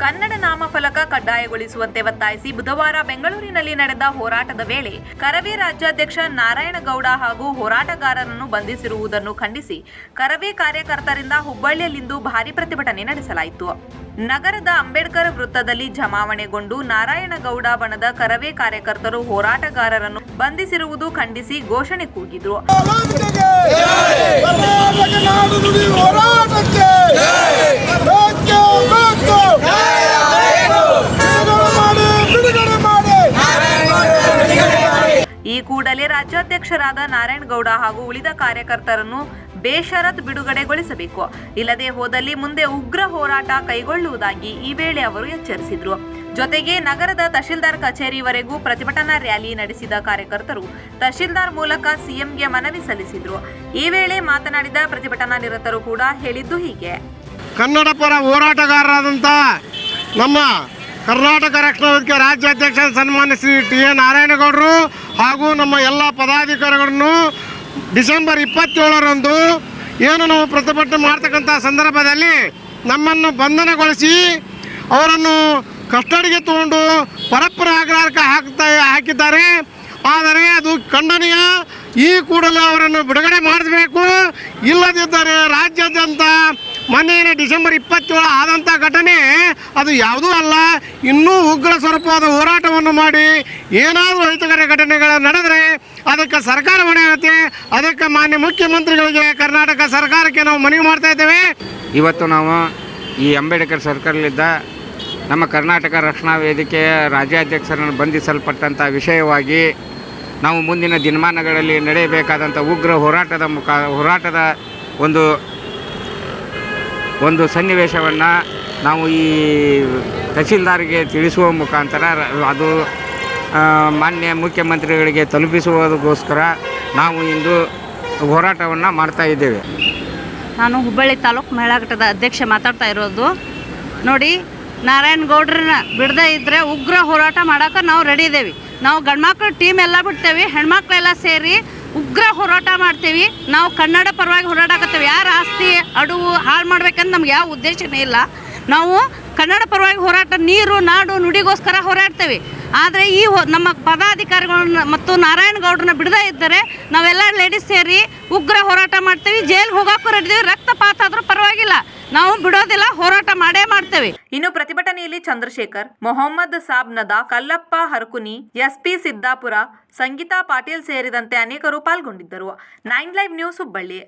ಕನ್ನಡ ನಾಮಫಲಕ ಕಡ್ಡಾಯಗೊಳಿಸುವಂತೆ ಒತ್ತಾಯಿಸಿ ಬುಧವಾರ ಬೆಂಗಳೂರಿನಲ್ಲಿ ನಡೆದ ಹೋರಾಟದ ವೇಳೆ ಕರವೇ ರಾಜ್ಯಾಧ್ಯಕ್ಷ ನಾರಾಯಣಗೌಡ ಹಾಗೂ ಹೋರಾಟಗಾರರನ್ನು ಬಂಧಿಸಿರುವುದನ್ನು ಖಂಡಿಸಿ ಕರವೇ ಕಾರ್ಯಕರ್ತರಿಂದ ಹುಬ್ಬಳ್ಳಿಯಲ್ಲಿಂದು ಭಾರಿ ಪ್ರತಿಭಟನೆ ನಡೆಸಲಾಯಿತು. ನಗರದ ಅಂಬೇಡ್ಕರ್ ವೃತ್ತದಲ್ಲಿ ಜಮಾವಣೆಗೊಂಡು ನಾರಾಯಣಗೌಡ ಬಣದ ಕರವೇ ಕಾರ್ಯಕರ್ತರು ಹೋರಾಟಗಾರರನ್ನು ಬಂಧಿಸಿರುವುದು ಖಂಡಿಸಿ ಘೋಷಣೆ ಕೂಗಿದ್ರು ಹೋರಾಟಕ್ಕೆ ಕರ್ನಾಟಕ ನಾಡು ನುಡಿ ಹೋರಾಟಕ್ಕೆ ಬೇಕೇ ಬೇಕು ಬಿಡುಗಡೆ ಮಾಡಿ ಬಿಡುಗಡೆ ಮಾಡಿ ಈ ಕೂಡಲೇ ರಾಜ್ಯಾಧ್ಯಕ್ಷರಾದ ನಾರಾಯಣಗೌಡ ಹಾಗೂ ಉಳಿದ ಕಾರ್ಯಕರ್ತರನ್ನು ಬೇಷರತ್ ಬಿಡುಗಡೆಗೊಳಿಸಬೇಕು. ಇಲ್ಲದೆ ಹೋದಲ್ಲಿ ಮುಂದೆ ಉಗ್ರ ಹೋರಾಟ ಕೈಗೊಳ್ಳುವುದಾಗಿ ಈ ವೇಳೆ ಅವರು ಎಚ್ಚರಿಸಿದರು. ಜೊತೆಗೆ ನಗರದ ತಹಶೀಲ್ದಾರ್ ಕಚೇರಿವರೆಗೂ ಪ್ರತಿಭಟನಾ ರ್ಯಾಲಿ ನಡೆಸಿದ ಕಾರ್ಯಕರ್ತರು ತಹಶೀಲ್ದಾರ್ ಮೂಲಕ ಸಿಎಂಗೆ ಮನವಿ ಸಲ್ಲಿಸಿದರು. ಈ ವೇಳೆ ಮಾತನಾಡಿದ ಪ್ರತಿಭಟನಾ ನಿರತರು ಕೂಡ ಹೇಳಿದ್ದು ಹೀಗೆ. ಕನ್ನಡ ಪರ ಹೋರಾಟಗಾರರಾದಂಥ ನಮ್ಮ ಕರ್ನಾಟಕ ರಕ್ಷಣಾ ವೇದಿಕೆ ರಾಜ್ಯಾಧ್ಯಕ್ಷ ಸನ್ಮಾನ್ಯ ಶ್ರೀ ಟಿ ಎ ನಾರಾಯಣಗೌಡರು ಹಾಗೂ ನಮ್ಮ ಎಲ್ಲ ಪದಾಧಿಕಾರಿಗಳನ್ನು ಡಿಸೆಂಬರ್ ಇಪ್ಪತ್ತೇಳರಂದು ಏನು ನಾವು ಪ್ರತಿಭಟನೆ ಮಾಡ್ತಕ್ಕಂಥ ಸಂದರ್ಭದಲ್ಲಿ ನಮ್ಮನ್ನು ಬಂಧನಗೊಳಿಸಿ ಅವರನ್ನು ಕಸ್ಟಡಿಗೆ ತಗೊಂಡು ಪರಪ್ಪರ ಆಗ್ರಹಕ್ಕೆ ಹಾಕ್ತಾ ಹಾಕಿದ್ದಾರೆ. ಆದರೆ ಅದು ಖಂಡನೀಯ. ಈ ಕೂಡಲೇ ಅವರನ್ನು ಬಿಡುಗಡೆ ಮಾಡಬೇಕು ಇಲ್ಲದಿದ್ದರೆ ರಾಜ್ಯಾದ್ಯಂತ ಮೊನ್ನೆ ಡಿಸೆಂಬರ್ ಇಪ್ಪತ್ತೇಳು ಆದಂಥ ಘಟನೆ, ಅದು ಯಾವುದೂ ಅಲ್ಲ. ಇನ್ನೂ ಉಗ್ರ ಸ್ವರೂಪವಾದ ಹೋರಾಟವನ್ನು ಮಾಡಿ ಏನಾದರೂ ಅಹಿತಕರ ಘಟನೆಗಳು ನಡೆದರೆ ಅದಕ್ಕೆ ಸರ್ಕಾರ ಹೊಣೆ ಆಗುತ್ತೆ. ಅದಕ್ಕೆ ಮಾನ್ಯ ಮುಖ್ಯಮಂತ್ರಿಗಳಿಗೆ ಕರ್ನಾಟಕ ಸರ್ಕಾರಕ್ಕೆ ನಾವು ಮನವಿ ಮಾಡ್ತಾ ಇದ್ದೇವೆ. ಇವತ್ತು ನಾವು ಈ ಅಂಬೇಡ್ಕರ್ ಸರ್ಕಾರಲ್ಲಿದ್ದ ನಮ್ಮ ಕರ್ನಾಟಕ ರಕ್ಷಣಾ ವೇದಿಕೆಯ ರಾಜ್ಯಾಧ್ಯಕ್ಷರನ್ನು ಬಂಧಿಸಲ್ಪಟ್ಟಂಥ ವಿಷಯವಾಗಿ ನಾವು ಮುಂದಿನ ದಿನಮಾನಗಳಲ್ಲಿ ನಡೆಯಬೇಕಾದಂಥ ಉಗ್ರ ಹೋರಾಟದ ಮುಖ, ಹೋರಾಟದ ಒಂದು ಒಂದು ಸನ್ನಿವೇಶವನ್ನು ನಾವು ಈ ತಹಸೀಲ್ದಾರ್ಗೆ ತಿಳಿಸುವ ಮುಖಾಂತರ ಅದು ಮಾನ್ಯ ಮುಖ್ಯಮಂತ್ರಿಗಳಿಗೆ ತಲುಪಿಸುವುದಕ್ಕೋಸ್ಕರ ನಾವು ಇಂದು ಹೋರಾಟವನ್ನು ಮಾಡ್ತಾ ಇದ್ದೇವೆ. ನಾನು ಹುಬ್ಬಳ್ಳಿ ತಾಲೂಕು ಮಹಿಳಾ ಘಟಕದ ಅಧ್ಯಕ್ಷೆ ಮಾತಾಡ್ತಾ ಇರೋದು. ನೋಡಿ, ನಾರಾಯಣ ಗೌಡ್ರನ್ನ ಬಿಡದೇ ಇದ್ದರೆ ಉಗ್ರ ಹೋರಾಟ ಮಾಡೋಕೆ ನಾವು ರೆಡಿ ಇದ್ದೇವೆ. ನಾವು ಗಂಡ್ಮಕ್ಳು ಟೀಮ್ ಎಲ್ಲ ಬಿಡ್ತೇವೆ, ಹೆಣ್ಮಕ್ಳೆಲ್ಲ ಸೇರಿ ಉಗ್ರ ಹೋರಾಟ ಮಾಡ್ತೀವಿ. ನಾವು ಕನ್ನಡ ಪರವಾಗಿ ಹೋರಾಡಕತ್ತೇವೆ. ಯಾರ ಆಸ್ತಿ, ಅಡುವು, ಹಾಳು ಮಾಡ್ಬೇಕಂತ ನಮ್ಗೆ ಯಾವ ಉದ್ದೇಶನೇ ಇಲ್ಲ. ನಾವು ಕನ್ನಡ ಪರವಾಗಿ ಹೋರಾಟ, ನೀರು, ನಾಡು, ನುಡಿಗೋಸ್ಕರ ಹೋರಾಡ್ತೇವೆ. ಆದರೆ ಈ ನಮ್ಮ ಪದಾಧಿಕಾರಿಗಳನ್ನ ಮತ್ತು ನಾರಾಯಣ ಗೌಡ್ರನ್ನ ಬಿಡದೇ ಇದ್ದರೆ ನಾವೆಲ್ಲ ಲೇಡೀಸ್ ಸೇರಿ ಉಗ್ರ ಹೋರಾಟ ಮಾಡ್ತೀವಿ. ಜೈಲ್ಗೆ ಹೋಗೋಕ್ಕೂ ರೆಡಿ ರಕ್ತಪಾತ ಆದರೂ ಪರವಾಗಿಲ್ಲ. ನಾವು ಬಿಡೋದಿಲ್ಲ, ಹೋರಾಟ ಮಾಡೇ ಮಾಡ್ತೇವೆ. ಇನ್ನು ಪ್ರತಿಭಟನೆಯಲ್ಲಿ ಚಂದ್ರಶೇಖರ್, ಮೊಹಮ್ಮದ್ ಸಾಬ್ ನದಾ ಕಲ್ಲಪ್ಪ ಹರಕುನಿ, ಎಸ್ಪಿ ಸಿದ್ದಾಪುರ, ಸಂಗೀತಾ ಪಾಟೀಲ್ ಸೇರಿದಂತೆ ಅನೇಕರು ಪಾಲ್ಗೊಂಡಿದ್ದರು. Nine live news Hubballi.